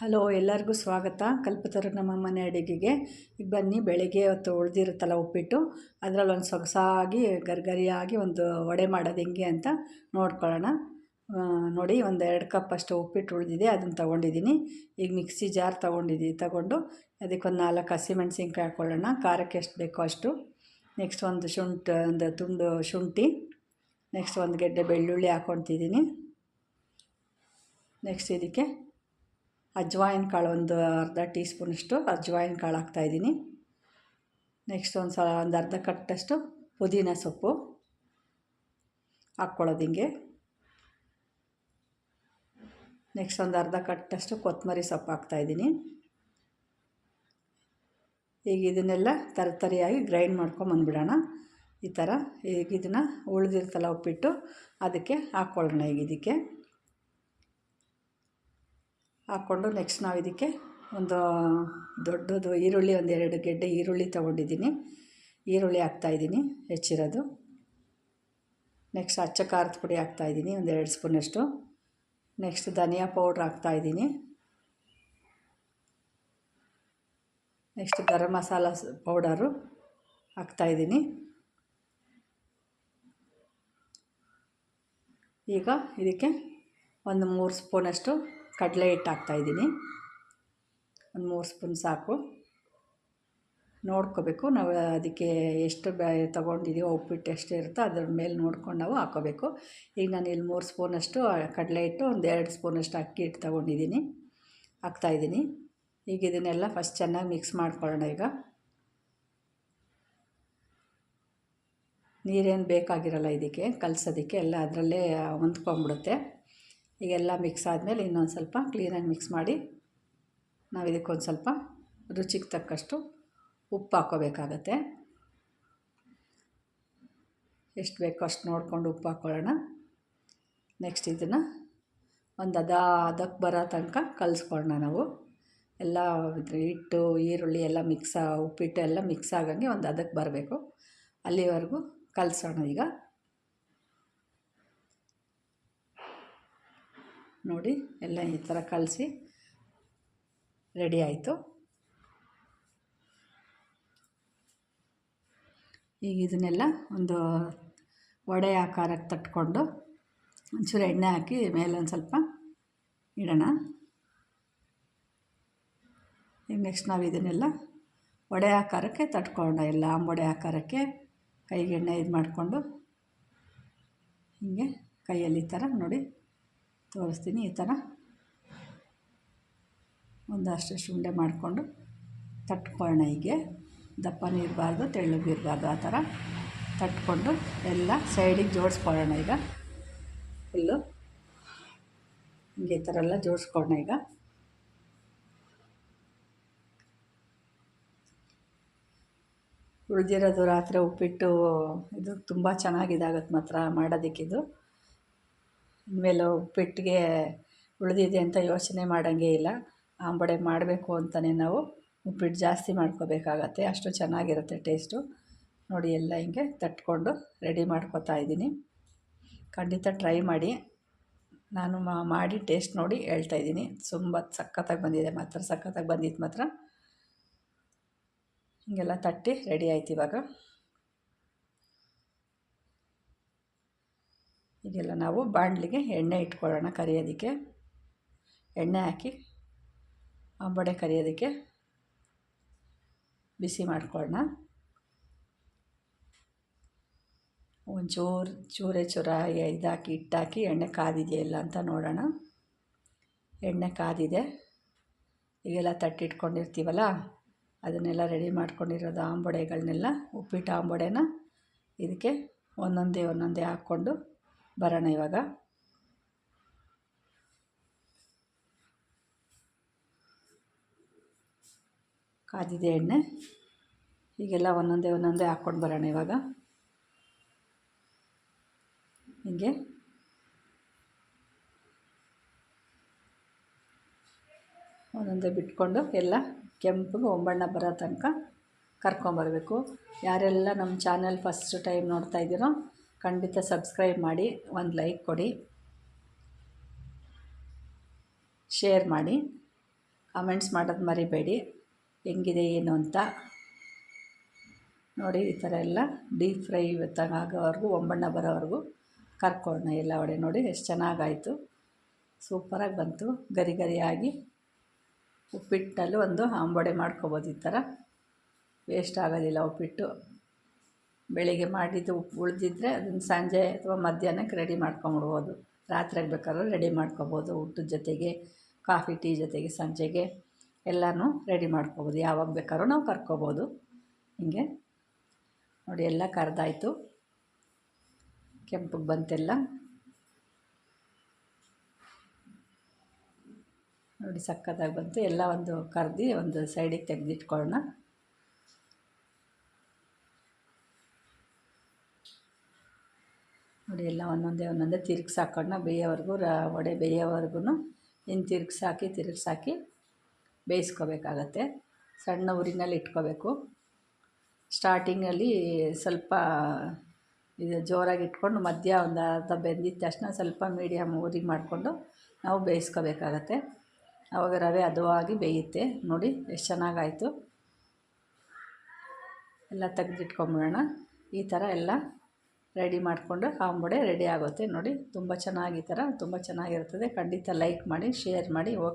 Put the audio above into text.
Hello, ಎಲ್ಲರಿಗೂ ಸ್ವಾಗತ. ಕಲ್ಪತರು ನಮ್ಮ ಮನೆ ಅಡುಗೆಗೆ. ಈಗ ಬನ್ನಿ, ಬೆಳಗ್ಗೆ ಹೊತ್ತು ಉಳಿದಿರುತ್ತಲ್ಲ ಉಪ್ಪಿಟ್ಟು, ಅದರಲ್ಲಿ ಒಂದು ಸೊಗಸಾಗಿ, ಗರ್ಗರಿಯಾಗಿ ಒಂದು ವಡೆ ಮಾಡೋದು ಹೆಂಗೆ ಅಂತ ನೋಡ್ಕೊಳ್ಳೋಣ. ನೋಡಿ, ಒಂದು ಎರಡು ಕಪ್ ಅಷ್ಟು ಉಪ್ಪಿಟ್ಟು ಉಳಿದಿದೆ ಅದನ್ನು ತೊಗೊಂಡಿದ್ದೀನಿ ಈಗ ಮಿಕ್ಸಿ ಜಾರ್ ತೊಗೊಂಡಿದ್ದೀನಿ ತಗೊಂಡು ಅದಕ್ಕೊಂದು ನಾಲ್ಕು ಹಸಿಮೆಣಸಿನ್ಕಾಯಿ ಹಾಕ್ಕೊಳ್ಳೋಣ ಖಾರಕ್ಕೆ ಎಷ್ಟು ಬೇಕೋ ಅಷ್ಟು. ನೆಕ್ಸ್ಟ್ ಒಂದು ಶುಂಠಿ, ಒಂದು ತುಂಡು ಶುಂಠಿ ನೆಕ್ಸ್ಟ್ ಒಂದು ಗೆಡ್ಡೆ ಬೆಳ್ಳುಳ್ಳಿ ಹಾಕ್ಕೊತಿದ್ದೀನಿ ನೆಕ್ಸ್ಟ್ ಇದಕ್ಕೆ ಅಜ್ವಾಯಿನ ಕಾಳು ಒಂದು ಅರ್ಧ ಟೀ ಸ್ಪೂನಷ್ಟು ಅಜ್ವಾಯಿನ ಕಾಳು ಹಾಕ್ತಾಯಿದ್ದೀನಿ. ನೆಕ್ಸ್ಟ್ ಒಂದು ಸಲ ಒಂದು ಅರ್ಧ ಕಟ್ಟಷ್ಟು ಪುದೀನ ಸೊಪ್ಪು ಹಾಕ್ಕೊಳ್ಳೋದು ಹಿಂಗೆ. ನೆಕ್ಸ್ಟ್ ಒಂದು ಅರ್ಧ ಕಟ್ಟಷ್ಟು ಕೊತ್ತಂಬರಿ ಸೊಪ್ಪು ಹಾಕ್ತಾಯಿದ್ದೀನಿ. ಈಗ ಇದನ್ನೆಲ್ಲ ತರತರಿಯಾಗಿ ಗ್ರೈಂಡ್ ಮಾಡ್ಕೊಂಬಂದ್ಬಿಡೋಣ ಈ ಥರ ಈಗ ಇದನ್ನು ಉಳಿದಿರ್ತಲ್ಲ ಉಪ್ಪಿಟ್ಟು ಅದಕ್ಕೆ ಹಾಕ್ಕೊಳ್ಳೋಣ ಈಗ ಇದಕ್ಕೆ. ಹಾಕ್ಕೊಂಡು ನೆಕ್ಸ್ಟ್ ನಾವು ಇದಕ್ಕೆ ಒಂದು ದೊಡ್ಡದು ಈರುಳ್ಳಿ, ಒಂದು ಎರಡು ಗೆಡ್ಡೆ ಈರುಳ್ಳಿ ತೊಗೊಂಡಿದ್ದೀನಿ. ಈರುಳ್ಳಿ ಹಾಕ್ತಾಯಿದ್ದೀನಿ ಹೆಚ್ಚಿರೋದು. ನೆಕ್ಸ್ಟ್ ಅಚ್ಚ ಖಾರದ ಪುಡಿ ಹಾಕ್ತಾಯಿದ್ದೀನಿ ಒಂದು ಎರಡು ಸ್ಪೂನಷ್ಟು. ನೆಕ್ಸ್ಟ್ ಧನಿಯಾ ಪೌಡ್ರ್ ಹಾಕ್ತಾಯಿದ್ದೀನಿ ನೆಕ್ಸ್ಟ್ ಗರಂ ಮಸಾಲ ಪೌಡರು ಹಾಕ್ತಾಯಿದ್ದೀನಿ ಈಗ ಇದಕ್ಕೆ ಒಂದು ಮೂರು ಸ್ಪೂನಷ್ಟು ಕಡಲೆ ಹಿಟ್ಟು ಹಾಕ್ತಾಯಿದ್ದೀನಿ ಒಂದು ಮೂರು ಸ್ಪೂನ್ ಸಾಕು. ನೋಡ್ಕೋಬೇಕು. ನಾವು ಅದಕ್ಕೆ ಎಷ್ಟು ಬ್ಯಾ ತೊಗೊಂಡಿದ್ದೀವೋ ಉಪ್ಪಿಟ್ಟು ಎಷ್ಟು ಇರುತ್ತೋ ಅದ್ರ ಮೇಲೆ ನೋಡ್ಕೊಂಡು ನಾವು ಹಾಕೋಬೇಕು. ಈಗ ನಾನು ಇಲ್ಲಿ ಮೂರು ಸ್ಪೂನಷ್ಟು ಕಡಲೆ ಹಿಟ್ಟು, ಒಂದು ಎರಡು ಸ್ಪೂನಷ್ಟು ಅಕ್ಕಿ ಹಿಟ್ಟು ತೊಗೊಂಡಿದ್ದೀನಿ. ಹಾಕ್ತಾಯಿದ್ದೀನಿ ಈಗ ಇದನ್ನೆಲ್ಲ ಫಸ್ಟ್ ಚೆನ್ನಾಗಿ ಮಿಕ್ಸ್ ಮಾಡ್ಕೊಳ್ಳೋಣ ಈಗ. ನೀರೇನು ಬೇಕಾಗಿರಲ್ಲ ಇದಕ್ಕೆ, ಕಲಸೋದಕ್ಕೆ ಎಲ್ಲ ಅದರಲ್ಲೇ ಹೊಂದ್ಕೊಂಬಿಡುತ್ತೆ ಈಗೆಲ್ಲ ಮಿಕ್ಸ್ ಆದಮೇಲೆ ಇನ್ನೊಂದು ಸ್ವಲ್ಪ ಕ್ಲೀನಾಗಿ ಮಿಕ್ಸ್ ಮಾಡಿ ನಾವು ಇದಕ್ಕೊಂದು ಸ್ವಲ್ಪ ರುಚಿಗೆ ತಕ್ಕಷ್ಟು ಉಪ್ಪು ಹಾಕ್ಕೋಬೇಕಾಗತ್ತೆ ಎಷ್ಟು ಬೇಕೋ ಅಷ್ಟು ನೋಡಿಕೊಂಡು ಉಪ್ಪು ಹಾಕ್ಕೊಳ್ಳೋಣ ನೆಕ್ಸ್ಟ್ ಇದನ್ನು ಒಂದು ಅದ ಅದಕ್ಕೆ ಬರೋ ತನಕ ಕಲಿಸ್ಕೊಳ್ಳೋಣ ನಾವು. ಎಲ್ಲ ಹಿಟ್ಟು, ಈರುಳ್ಳಿ ಎಲ್ಲ ಮಿಕ್ಸ್ ಉಪ್ಪಿಟ್ಟು ಎಲ್ಲ ಮಿಕ್ಸ್ ಆಗಂಗೆ ಒಂದು ಅದಕ್ಕೆ ಬರಬೇಕು. ಅಲ್ಲಿವರೆಗೂ ಕಲಿಸೋಣ ಈಗ. ನೋಡಿ, ಎಲ್ಲ ಈ ಥರ ಕಲಸಿ ರೆಡಿ ಆಯಿತು. ಈಗ ಇದನ್ನೆಲ್ಲ ಒಂದು ವಡೆ ಆಕಾರಕ್ಕೆ ತಟ್ಕೊಂಡು ಒಂಚೂರು ಎಣ್ಣೆ ಹಾಕಿ ಮೇಲೆ ಒಂದು ಸ್ವಲ್ಪ ಇಡೋಣ. ಈಗ ನೆಕ್ಸ್ಟ್ ನಾವು ಇದನ್ನೆಲ್ಲ ವಡೆ ಆಕಾರಕ್ಕೆ ತಟ್ಕೊಳ್ಳೋಣ. ಎಲ್ಲ ಆಂಬೊಡೆ ಆಕಾರಕ್ಕೆ ಕೈಗೆ ಎಣ್ಣೆ ಇದು ಮಾಡಿಕೊಂಡು ಹೀಗೆ ಕೈಯಲ್ಲಿ ಈ ಥರ ನೋಡಿ ತೋರಿಸ್ತೀನಿ ಈ ಥರ. ಒಂದಷ್ಟು ಉಂಡೆ ಮಾಡಿಕೊಂಡು ತಟ್ಕೊಳ್ಳೋಣ ಹೀಗೆ. ದಪ್ಪನೂ ಇರಬಾರ್ದು ತೆಳ್ಳಗೂ ಇರಬಾರ್ದು ಆ ಥರ. ತಟ್ಕೊಂಡು ಎಲ್ಲ ಸೈಡಿಗೆ ಜೋಡಿಸ್ಕೊಳ್ಳೋಣ ಈಗ. ಫುಲ್ಲು. ಹೀಗೆ ಈ ಥರ ಎಲ್ಲ ಜೋಡಿಸ್ಕೊಳ್ಳೋಣ ಈಗ. ಉಳಿದಿರೋದು ರಾತ್ರಿ ಉಪ್ಪಿಟ್ಟು, ಇದು ತುಂಬ ಚೆನ್ನಾಗಿದಾಗತ್ತೆ ಮಾತ್ರ ಮಾಡೋದಕ್ಕಿದು ಇನ್ಮೇಲೆ ಉಪ್ಪಿಟ್ಟಿಗೆ ಉಳಿದಿದೆ ಅಂತ ಯೋಚನೆ ಮಾಡೋಂಗೇ ಇಲ್ಲ. ಆಂಬಡೆ ಮಾಡಬೇಕು ಅಂತಲೇ ನಾವು. ಉಪ್ಪಿಟ್ಟು ಜಾಸ್ತಿ ಮಾಡ್ಕೋಬೇಕಾಗತ್ತೆ. ಅಷ್ಟು ಚೆನ್ನಾಗಿರುತ್ತೆ ಟೇಸ್ಟು. ನೋಡಿ ಎಲ್ಲ ಹಿಂಗೆ ತಟ್ಕೊಂಡು ರೆಡಿ ಮಾಡ್ಕೋತಾ ಇದ್ದೀನಿ. ಖಂಡಿತ ಟ್ರೈ ಮಾಡಿ. ನಾನು ಮಾಡಿ ಟೇಸ್ಟ್ ನೋಡಿ ಹೇಳ್ತಾಯಿದ್ದೀನಿ ತುಂಬ ಸಖತ್ತಾಗಿ ಬಂದಿದೆ ಮಾತ್ರ, ಸಖತ್ತಾಗಿ ಬಂದಿದ್ದು ಮಾತ್ರ. ಹೀಗೆಲ್ಲ ತಟ್ಟಿ ರೆಡಿ ಆಯ್ತು ಇವಾಗ. ಈಗೆಲ್ಲ ನಾವು ಬಾಣಲಿಗೆ ಎಣ್ಣೆ ಇಟ್ಕೊಳ್ಳೋಣ ಕರಿಯೋದಕ್ಕೆ. ಎಣ್ಣೆ ಹಾಕಿ ಅಂಬಡೆ ಕರಿಯೋದಕ್ಕೆ ಬಿಸಿ ಮಾಡ್ಕೊಳ್ಳೋಣ. ಒಂಚೂರು ಚೂರೆ ಚೂರ ಇದಾಕಿ, ಇಟ್ಟಾಕಿ ಎಣ್ಣೆ ಕಾದಿದೆಯಾ ಇಲ್ಲ ಅಂತ ನೋಡೋಣ. ಎಣ್ಣೆ ಕಾದಿದೆ. ಈಗೆಲ್ಲ ತಟ್ಟಿಟ್ಕೊಂಡಿರ್ತೀವಲ್ಲ, ಅದನ್ನೆಲ್ಲ ರೆಡಿ ಮಾಡ್ಕೊಂಡಿರೋದು ಆಂಬೊಡೆಗಳನ್ನೆಲ್ಲ ಉಪ್ಪಿಟ್ಟು ಆಂಬೊಡೆನ ಇದಕ್ಕೆ ಒಂದೊಂದೇ ಒಂದೊಂದೇ ಹಾಕ್ಕೊಂಡು ಬರೋಣ ಇವಾಗ. ಕಾದಿದೆ ಎಣ್ಣೆ. ಹೀಗೆಲ್ಲ ಒಂದೊಂದೇ ಒಂದೊಂದೇ ಹಾಕ್ಕೊಂಡು ಬರೋಣ ಇವಾಗ. ಹೀಗೆ. ಒಂದೊಂದೇ ಬಿಟ್ಕೊಂಡು ಎಲ್ಲ ಕೆಂಪಗೆ ಒಂಬಣ್ಣ ಬರೋ ತನಕ ಕರ್ಕೊಂಬರಬೇಕು. ಯಾರೆಲ್ಲ ನಮ್ಮ ಚಾನಲ್ ಫಸ್ಟ್ ಟೈಮ್ ನೋಡ್ತಾ ಇದ್ದೀರೋ ಖಂಡಿತ ಸಬ್ಸ್ಕ್ರೈಬ್ ಮಾಡಿ, ಒಂದು ಲೈಕ್ ಕೊಡಿ, ಶೇರ್ ಮಾಡಿ, ಕಮೆಂಟ್ಸ್ ಮಾಡೋದು ಮರಿಬೇಡಿ, ಹೆಂಗಿದೆ, ಏನು ಅಂತ. ನೋಡಿ, ಈ ಥರ ಎಲ್ಲ ಡೀಪ್ ಫ್ರೈ ಆಗೋವರೆಗೂ, ಒಂಬಣ್ಣ ಬರೋವರೆಗೂ ಕರ್ಕೊಳ್ಳೋಣ ಎಲ್ಲ ಒಡೆ ನೋಡಿ, ಎಷ್ಟು ಚೆನ್ನಾಗಾಯಿತು. ಸೂಪರಾಗಿ ಬಂತು. ಗರಿ ಗರಿಯಾಗಿ ಉಪ್ಪಿಟ್ಟಲ್ಲೂ ಒಂದು ಆಂಬೊಡೆ ಮಾಡ್ಕೊಬೋದು ಈ ಥರ. ವೇಸ್ಟ್ ಆಗೋದಿಲ್ಲ ಉಪ್ಪಿಟ್ಟು. ಬೆಳಿಗ್ಗೆ ಮಾಡಿದ್ದು ಉಪ್ಪು ಉಳಿದಿದ್ರೆ ಅದನ್ನು ಸಂಜೆ ಅಥವಾ ಮಧ್ಯಾಹ್ನಕ್ಕೆ ರೆಡಿ ಮಾಡ್ಕೊಂಬಿಡ್ಬೋದು ರಾತ್ರಿಗೆ ಬೇಕಾದ್ರೂ ರೆಡಿ ಮಾಡ್ಕೊಬೋದು. ಊಟದ ಜೊತೆಗೆ, ಕಾಫಿ, ಟೀ ಜೊತೆಗೆ ಸಂಜೆಗೆ ಎಲ್ಲನೂ ರೆಡಿ ಮಾಡ್ಕೊಬೋದು. ಯಾವಾಗ ಬೇಕಾದ್ರೂ ನಾವು ಕರ್ಕೋಬೋದು. ಹಿಂಗೆ ನೋಡಿ, ಎಲ್ಲ ಕರೆದಾಯಿತು. ಕೆಂಪಗೆ ಬಂತೆಲ್ಲ. ನೋಡಿ, ಸಕ್ಕತ್ತಾಗಿ ಬಂತು. ಎಲ್ಲ ಒಂದು ಕರ್ದು ಒಂದು ಸೈಡಿಗೆ ತೆಗೆದಿಟ್ಕೊಳ್ಳೋಣ ನೋಡಿ, ಎಲ್ಲ ಒಂದೊಂದೇ ಒಂದೊಂದೇ ತಿರ್ಗ್ಸಿ ಹಾಕೋಣ ಬೇಯೋವರೆಗೂ ರ, ವಡೆ ಬೇಯೋವರೆಗೂ ಇನ್ನು ತಿರ್ಗ್ಸಾಕಿ ತಿರ್ಗ್ಸಾಕಿ ಬೇಯಿಸ್ಕೋಬೇಕಾಗತ್ತೆ. ಸಣ್ಣ ಊರಿನಲ್ಲಿ ಇಟ್ಕೋಬೇಕು. ಸ್ಟಾರ್ಟಿಂಗಲ್ಲಿ ಸ್ವಲ್ಪ ಇದು ಜೋರಾಗಿ ಇಟ್ಕೊಂಡು ಮಧ್ಯ ಒಂದು ಅರ್ಧ ಬೆಂದಿದ ತಕ್ಷಣ ಸ್ವಲ್ಪ ಮೀಡಿಯಮ್ ಉರಿ ಮಾಡಿಕೊಂಡು ನಾವು ಬೇಯಿಸ್ಕೋಬೇಕಾಗತ್ತೆ. ಆವಾಗ ರವೆ ಹದವಾಗಿ ಬೇಯುತ್ತೆ. ನೋಡಿ, ಎಷ್ಟು ಚೆನ್ನಾಗಾಯಿತು. ಎಲ್ಲ ತೆಗೆದಿಟ್ಕೊಂಬಿಡೋಣ. ಈ ಥರ ಎಲ್ಲ ರೆಡಿ ಮಾಡಿಕೊಂಡು ಆಂಬೊಡೆ ರೆಡಿ ಆಗುತ್ತೆ ನೋಡಿ. ತುಂಬ ಚೆನ್ನಾಗಿ ಈ ಥರ, ತುಂಬ ಚೆನ್ನಾಗಿರ್ತದೆ. ಖಂಡಿತ ಲೈಕ್ ಮಾಡಿ, ಶೇರ್ ಮಾಡಿ. ಓಕೆ.